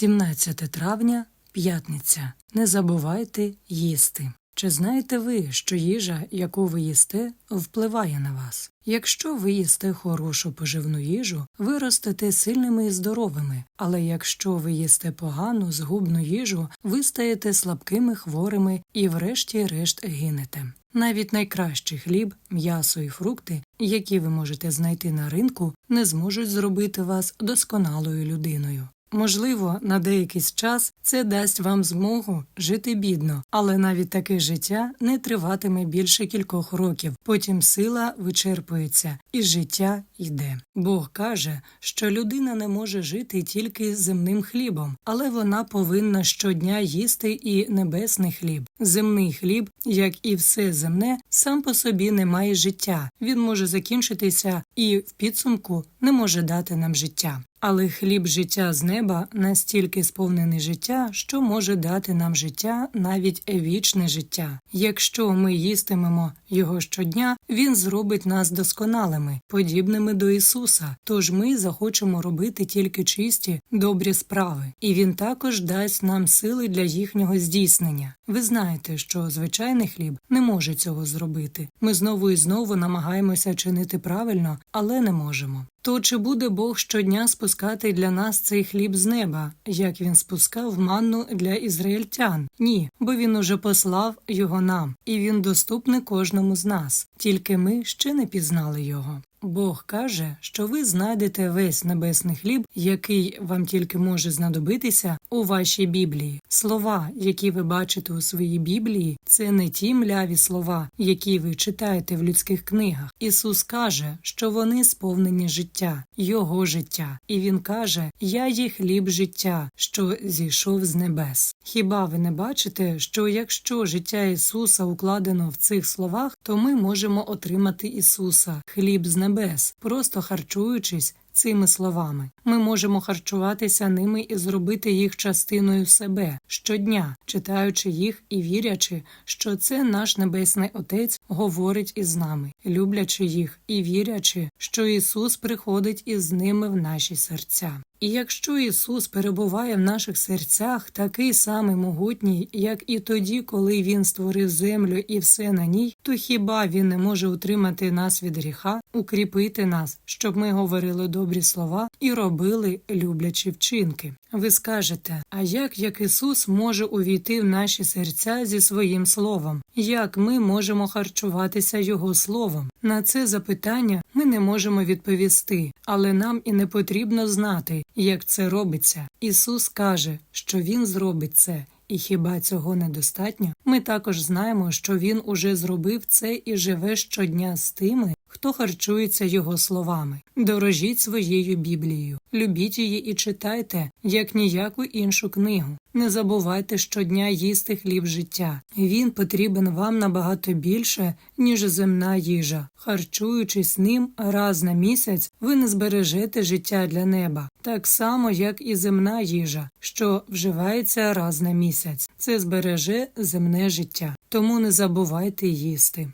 17 травня, п'ятниця. Не забувайте їсти. Чи знаєте ви, що їжа, яку ви їсте, впливає на вас? Якщо ви їсте хорошу поживну їжу, ви ростете сильними і здоровими, але якщо ви їсте погану, згубну їжу, ви стаєте слабкими, хворими і врешті-решт гинете. Навіть найкращий хліб, м'ясо і фрукти, які ви можете знайти на ринку, не зможуть зробити вас досконалою людиною. Можливо, на деякий час це дасть вам змогу жити бідно, але навіть таке життя не триватиме більше кількох років. Потім сила вичерпується і життя йде. Бог каже, що людина не може жити тільки земним хлібом, але вона повинна щодня їсти і небесний хліб. Земний хліб, як і все земне, сам по собі не має життя. Він може закінчитися і в підсумку не може дати нам життя. Але хліб життя з неба настільки сповнений життя, що може дати нам життя навіть вічне життя. Якщо ми їстимемо його щодня, він зробить нас досконалими, подібними до Ісуса. Тож ми захочемо робити тільки чисті, добрі справи, і він також дасть нам сили для їхнього здійснення. Ви знаєте, що звичайний хліб не може цього зробити. Ми знову і знову намагаємося чинити правильно, але не можемо. То чи буде Бог щодня спускати для нас цей хліб з неба, як він спускав манну для ізраїльтян? Ні, бо він уже послав його нам, і він доступний кожному з нас, тільки ми ще не пізнали його. Бог каже, що ви знайдете весь небесний хліб, який вам тільки може знадобитися у вашій Біблії. Слова, які ви бачите у своїй Біблії, це не ті мляві слова, які ви читаєте в людських книгах. Ісус каже, що вони сповнені життя, Його життя, і Він каже: Я є хліб життя, що зійшов з небес. Хіба ви не бачите, що якщо життя Ісуса укладено в цих словах, то ми можемо отримати Ісуса, хліб з небес, просто харчуючись цими словами. Ми можемо харчуватися ними і зробити їх частиною себе щодня, читаючи їх і вірячи, що це наш небесний Отець говорить із нами, люблячи їх і вірячи, що Ісус приходить із ними в наші серця. І якщо Ісус перебуває в наших серцях такий самий могутній, як і тоді, коли Він створив землю і все на ній, то хіба Він не може утримати нас від гріха, укріпити нас, щоб ми говорили добрі слова і робили люблячі вчинки? Ви скажете, а як як Ісус може увійти в наші серця зі своїм словом? Як ми можемо харчуватися Його словом? На це запитання ми не можемо відповісти, але нам і не потрібно знати, як це робиться. Ісус каже, що Він зробить це. І хіба цього недостатньо? Ми також знаємо, що він уже зробив це і живе щодня з тими, хто харчується його словами. Дорожіть своєю Біблією, любіть її і читайте, як ніяку іншу книгу. Не забувайте щодня їсти хліб життя. Він потрібен вам набагато більше, ніж земна їжа. Харчуючись ним раз на місяць, ви не збережете життя для неба, так само, як і земна їжа, що вживається раз на місяць. Це збереже земне життя. Тому не забувайте їсти.